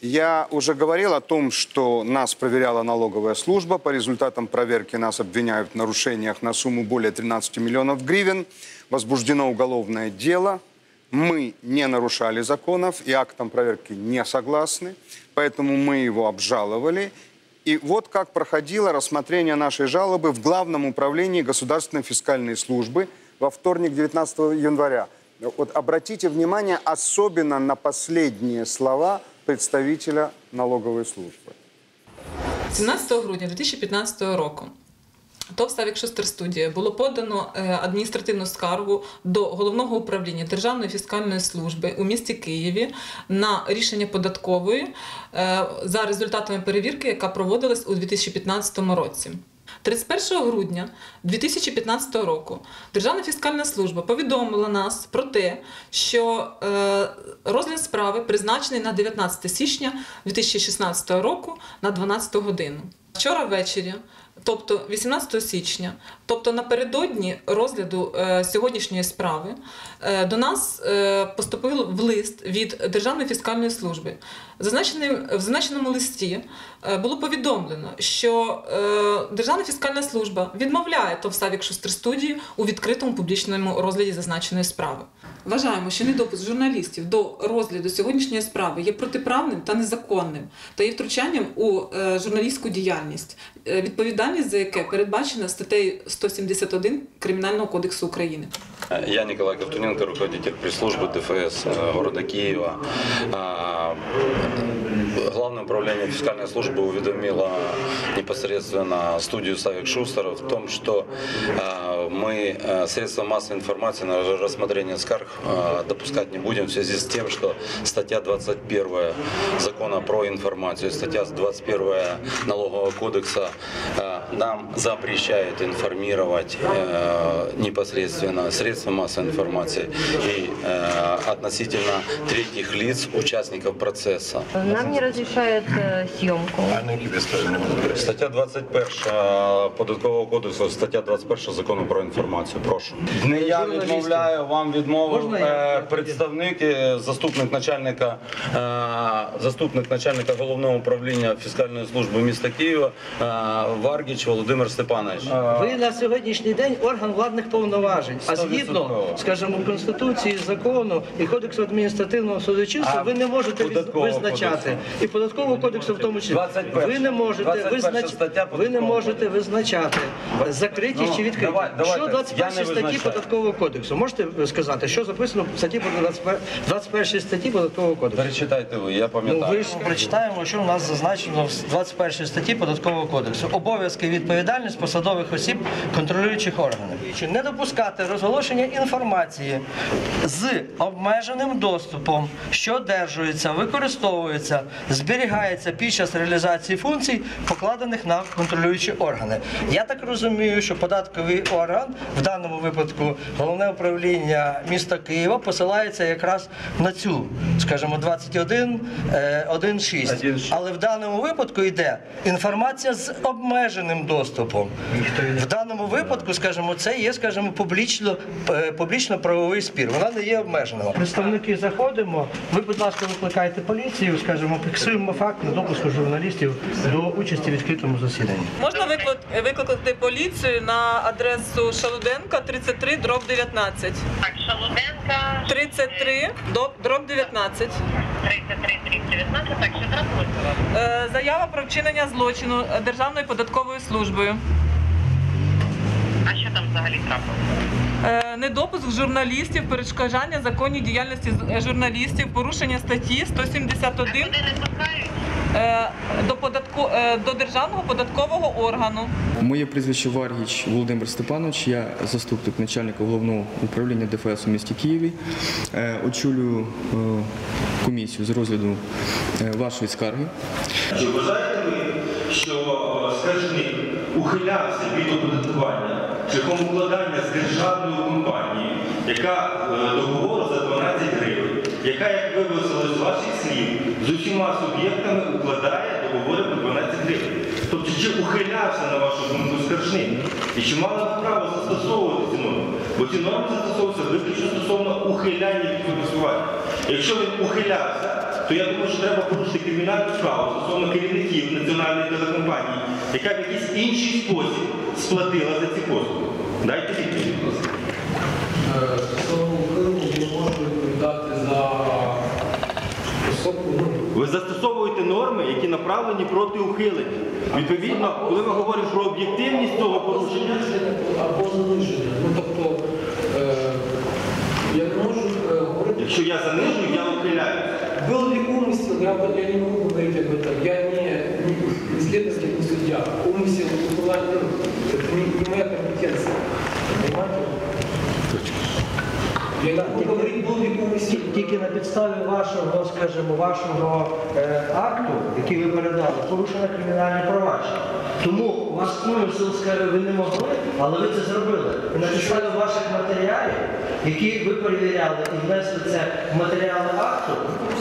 Я уже говорил о том, что нас проверяла налоговая служба. По результатам проверки нас обвиняют в нарушениях на сумму более 13 миллионов гривен. Возбуждено уголовное дело. Мы не нарушали законов и актом проверки не согласны, поэтому мы его обжаловали. И вот как проходило рассмотрение нашей жалобы в Главном управлении Государственной фискальной службы во вторник, 19 января. Вот обратите внимание особенно на последние слова представителя налоговой службы. 17 грудня 2015 року ТОВ «Савік Шустер Студія» було подано е, адміністративну скаргу до головного управління Державної фіскальної служби у місті Києві на рішення податкової е, за результатами перевірки, яка проводилась у 2015 році. 31 грудня 2015 року Державна фіскальна служба повідомила нас про те, що е, розгляд справи призначений на 19 січня 2016 року на 12 годину. Вчора ввечері, тобто 18 січня, тобто напередодні розгляду е, сьогоднішньої справи, е, до нас е, поступив в лист від Державної фіскальної служби. Зазначеним, в зазначеному листі було повідомлено, що Державна фіскальна служба відмовляє ТОВ «Савік Шустер студії у відкритому публічному розгляді зазначеної справи. Вважаємо, що недопуск журналістів до розгляду сьогоднішньої справи є протиправним та незаконним та є втручанням у журналістську діяльність, е, відповідальність за яке передбачена статтею 171 Кримінального кодексу України. Я Николай Ковтуненко, руководитель пресс-службы ДФС э, города Киева. Главное управление фискальной службы уведомило непосредственно студию Савик Шустера в том, что а, мы а, средства массовой информации на рассмотрение скарг а, допускать не будем в связи с тем, что статья 21 закона про информацию, статья 21 налогового кодекса нам запрещает информировать непосредственно средства массовой информации и относительно третьих лиц, участников процесса. Нам не разрешают э, съемку. Стаття 21 податкового кодексу, стаття 21 закону про інформацію. Прошу. Не я відмовляю, вам відмовив е, представник, е, заступник начальника, е, заступник начальника головного управління фіскальної служби міста Києва е, Варгіч Володимир Степанович. Ви на сьогоднішній день орган владних повноважень. А згідно, скажімо, конституції, закону і кодексу адміністративного судочинства, ви не можете визначати кодексу? і податкового кодексу в тому числі. 21. Ви не можете 21 визнач... стаття ви не можете визначати закриті Ну, чи відкриті. давай- давайте, Що 21 статті визначаю. податкового кодексу? Можете сказати, що записано в статті 21 21 статті податкового кодексу? Перечитайте ви, я Ну, ви ж прочитаємо, що у нас зазначено в 21 статті податкового кодексу. Обов'язки і відповідальність посадових осіб контролюючих органів. Чи не допускати розголошення інформації з обмеженим доступом, що одержується, використовується, зберігається під час реалізації функцій, покладених на контролюючі органи. Я так розумію, що податковий орган в даному випадку головне управління міста Києва посилається якраз на цю, скажімо, 21 е, 1.6. Але в даному випадку йде інформація з обмеженим доступом. В даному випадку, скажімо, це є, скажімо, публічно, е, публічно-правовий спір. Вона не є обмеженою. Представники заходимо. Ви, будь ласка, викликайте поліцію, скажімо, фіксуємо факт недопуску журналістів до участі в відкритому засіданні. Можна виклик- викликати поліцію на адресу Шалуденка 33 дроб 19. Так, Шалуденка 33 до- дроб 19. 33 319. Так, що трапилося? Е, Заява про вчинення злочину Державною податковою службою. А що там взагалі трапилося? Е, Недопуск журналістів, перешкоджання законній діяльності е, журналістів, порушення статті 171 Куди не пускають? е, до, податку, до державного податкового органу. Моє прізвище Варгіч Володимир Степанович. Я заступник начальника головного управління ДФС у місті Києві. Очолюю комісію з розгляду вашої скарги. Чи вважаєте ви, що скаржник ухилявся від оподаткування шляхом укладання з державною компанією, яка е, договору за 12 гривень, яка, як виявилося з ваших слів, з усіма суб'єктами укладає договори по 12 гривень? Тобто, чи ухилявся на вашу думку скаржник? І чи мали ви право застосовувати ці норми? Бо ці норми застосовуються виключно стосовно ухиляння від оподаткування. Якщо він ухилявся, то я думаю, що треба порушити кримінальну справу стосовно керівників національної телекомпанії, яка в якийсь інший спосіб сплатила за ці послуги. Дайте відповідь, Ви застосовуєте норми, які направлені проти ухилення. Відповідно, коли ми говоримо про об'єктивність цього порушення, або заниження. Ну тобто е, я не можу е, говорити. якщо я занижую, я я, об- я не могу говорить об этом. Я не, не, не следователь, не судья. Умысел была, ну, это не, не моя компетенция. Понимаете? Тільки на підставі вашого, скажімо, вашого е, акту, який ви передали, порушено кримінальне провадження. Тому у вас умисел, скажімо, ви не могли, але ви це зробили. І на підставі ваших матеріалів, які ви перевіряли і внесли це в матеріали акту,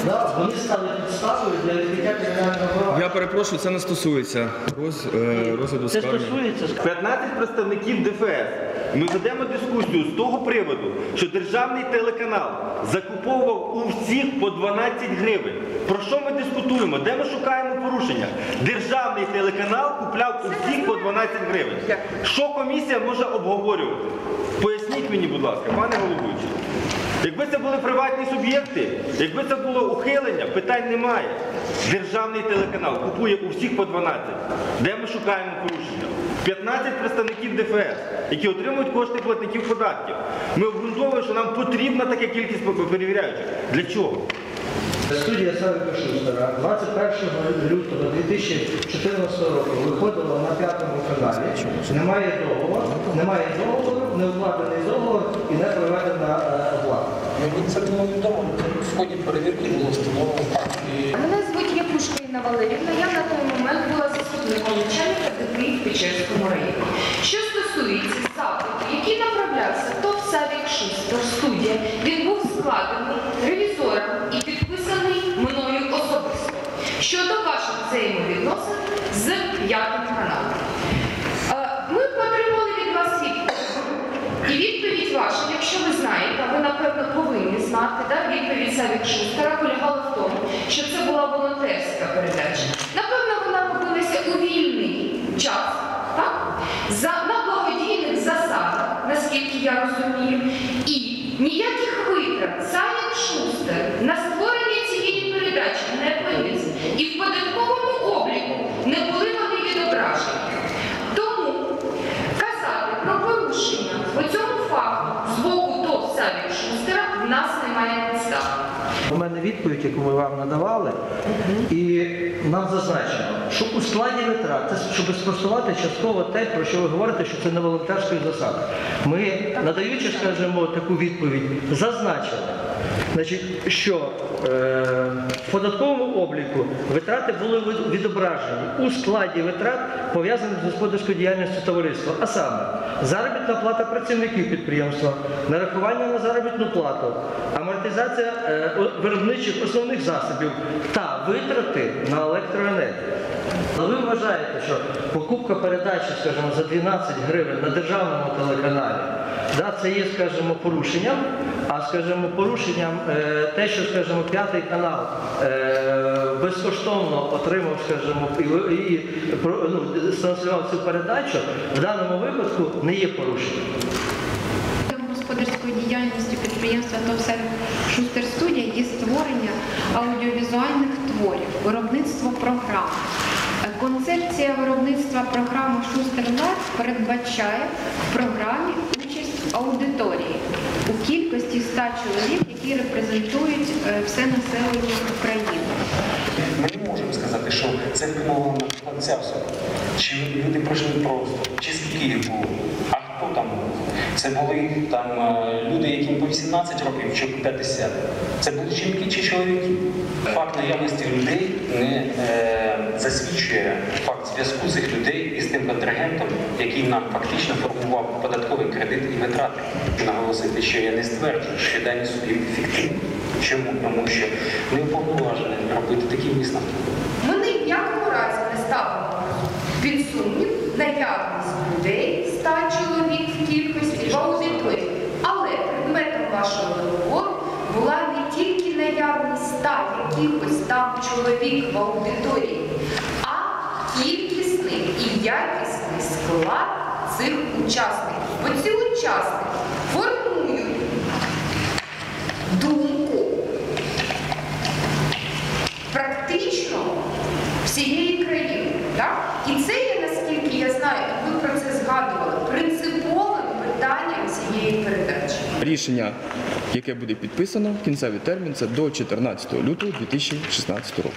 да, вони стали підставою для відкриття кримінального провадження. Я перепрошую, це не стосується роз, е, розгляду Це скарги. стосується 15 представників ДФС. Ми ведемо дискусію з того приводу, що державний телеканал закуповував у всіх по 12 гривень. Про що ми дискутуємо? Де ми шукаємо порушення? Державний телеканал купляв у всіх по 12 гривень. Що комісія може обговорювати? Поясніть мені, будь ласка, пане головуючий. Якби це були приватні суб'єкти, якби це було ухилення, питань немає. Державний телеканал купує у всіх по 12. Де ми шукаємо порушення? 15 представників ДФС, які отримують кошти платників податків. Ми обґрунтовуємо, що нам потрібна така кількість перевіряючих. Для чого? Студія Савіка Шустера 21 лютого 2014 року виходила на п'ятому каналі. Немає договору, немає договору, не укладений договор і не проведена е. Мені це було відомо, в ході перевірки було встановлено. І Мене звуть Якушка Інна Валерівна. Я на той момент була заступником начальника ДПІ в Печерському районі. Що стосується запиту, який направлявся ТОВ Савік Шустер, студія, він був складений ревізором і підписаний мною особисто щодо ваших взаємовідносин з п'ятим каналом. Е, Ми отримали від вас відповідь. І відповідь ваша, ви знаєте, а ви напевно повинні знати, да, відповідь Савік Шустера полягала в тому, що це була волонтерська передача. Напевно, вона робилася у вільний час, так? За, на благодійних засадах, наскільки я розумію, і ніяких витрат Савік Шустер на створення цієї передачі не поніс. І в податковому обліку не були вони відображені. Тому казати про порушення по цьому факту з боку Шустера в нас немає підстав. У мене відповідь, яку ми вам надавали, і нам зазначено, що у складі витрат, це щоб спростувати частково те, про що ви говорите, що це не волонтерської засади. Ми, надаючи, скажімо, таку відповідь, зазначили, значить, що е, в податковому обліку витрати були відображені у складі витрат, пов'язаних з господарською діяльністю товариства, а саме заробітна плата працівників підприємства, нарахування на заробітну плату, амортизація е, виробничих основних засобів та витрати на електроенергію. Але ви вважаєте, що покупка передачі, скажімо, за 12 гривень на державному телеканалі, да, це є, скажімо, порушенням, а скажімо, порушенням е, те, що, скажімо, п'ятий канал е, безкоштовно отримав, скажімо, і, і ну, транслював цю передачу, в даному випадку не є порушенням. Господарської діяльності підприємства ТОВ Савік Шустер Студія є створення аудіовізуальних творів, виробництво програм. Концепція виробництва програми Шустер передбачає в програмі участь аудиторії у кількості 100 чоловік, які репрезентують е, все населення України. Ми не можемо сказати, що це вплинуло на ця особа. Чи люди пройшли просто, чи скільки було, а хто там був? Це були там е, люди, яким по 18 років чи по 50. Це були жінки чи чоловіки. Факт наявності людей не е, засвідчує факт зв'язку цих людей із тим контрагентом, який нам фактично формував податковий кредит і витрати. Наголосити, що я не стверджую, що дані суб'єкти фіктивні. Чому? Тому що не уповноважені робити такі висновки. Ми ні в якому разі не ставимо під сумнів наявність людей 100 чоловік в кількості в аудиторії. Але предметом вашого договору була не тільки наявність та якихось там чоловік в аудиторії, а кількісний і якісний склад цих учасників. Бо ці учасники формують думку практично всієї країни. Так? І це є, наскільки я знаю, і ви про це згадували, принциповим питанням цієї передачі. Рішення, яке буде підписано, кінцевий термін це до 14 лютого 2016 року.